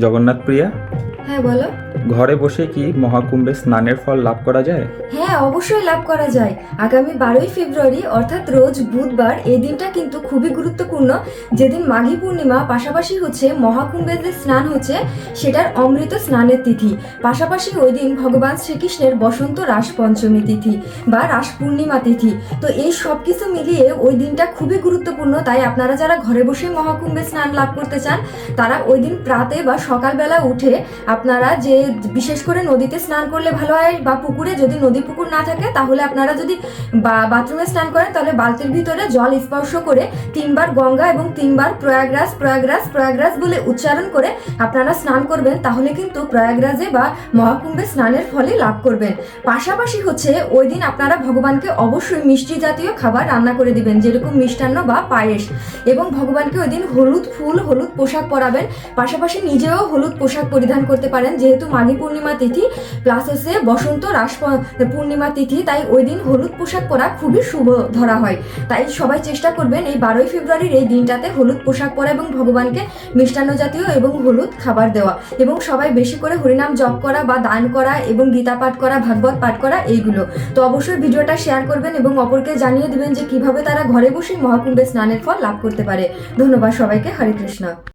জগন্নাথ প্রিয়া? হ্যাঁ বলো। ঘরে বসে কি মহাকুম্ভে স্নানের ফল লাভ করা যায়? হ্যাঁ অবশ্যই লাভ করা যায়। আগামী বারোই ফেব্রুয়ারি, অর্থাৎ রোজ বুধবার, এই দিনটা কিন্তু খুবই গুরুত্বপূর্ণ। যেদিন মাঘী পূর্ণিমা, পাশাপাশি হচ্ছে মহাকুম্ভের যে স্নান হচ্ছে, সেটার অমৃত স্নানের তিথি। পাশাপাশি ওই দিন ভগবান শ্রীকৃষ্ণের বসন্ত রাস পঞ্চমী তিথি বা রাস পূর্ণিমা তিথি। তো এই সব কিছু মিলিয়ে ওই দিনটা খুবই গুরুত্বপূর্ণ। তাই আপনারা যারা ঘরে বসে মহাকুম্ভে স্নান লাভ করতে চান, তারা ওই দিন প্রাতে বা সকালবেলা উঠে আপনারা যে বিশেষ করে নদীতে স্নান করলে ভালো হয় বা পুকুরে যদি নদী পুকুর না থাকে, তাহলে আপনারা যদি বাথরুমে স্নান করেন, তাহলে বালতির ভিতরে জল স্পর্শ করে তিনবার গঙ্গা এবং তিনবার প্রয়াগরাজ প্রয়াগরাজ প্রয়াগরাজ বলে উচ্চারণ করে আপনারা স্নান করবেন, তাহলে কিন্তু প্রয়াগরাজে বা মহাকুম্ভে স্নানের ফলে লাভ করবেন। পাশাপাশি হচ্ছে ওই দিন আপনারা ভগবানকে অবশ্যই মিষ্টি জাতীয় খাবার রান্না করে দিবেন, যেরকম মিষ্টান্ন বা পায়েস। এবং ভগবানকে ওই দিন হলুদ ফুল, হলুদ পোশাক পরাবেন। পাশাপাশি নিজেও হলুদ পোশাক পরিধান করতে পারেন, যেহেতু মাঘী পূর্ণিমা তিথি প্লাস হচ্ছে বসন্ত রাস পূর্ণিমা তিথি, তাই ওই দিন হলুদ পোশাক পরা খুবই শুভ ধরা হয়। তাই সবাই চেষ্টা করবেন এই বারোই ফেব্রুয়ারির এই দিনটাতে হলুদ পোশাক পরা এবং ভগবানকে মিষ্টান্ন জাতীয় এবং হলুদ খাবার দেওয়া এবং সবাই বেশি করে হরিনাম জপ করা বা দান করা এবং গীতা পাঠ করা, ভাগবত পাঠ করা এইগুলো। তো অবশ্যই ভিডিওটা শেয়ার করবেন এবং অপরকে জানিয়ে দিবেন যে কীভাবে তারা ঘরে বসে মহাকুম্ভে স্নানের ফল লাভ করতে পারে। ধন্যবাদ সবাইকে। হরে কৃষ্ণ।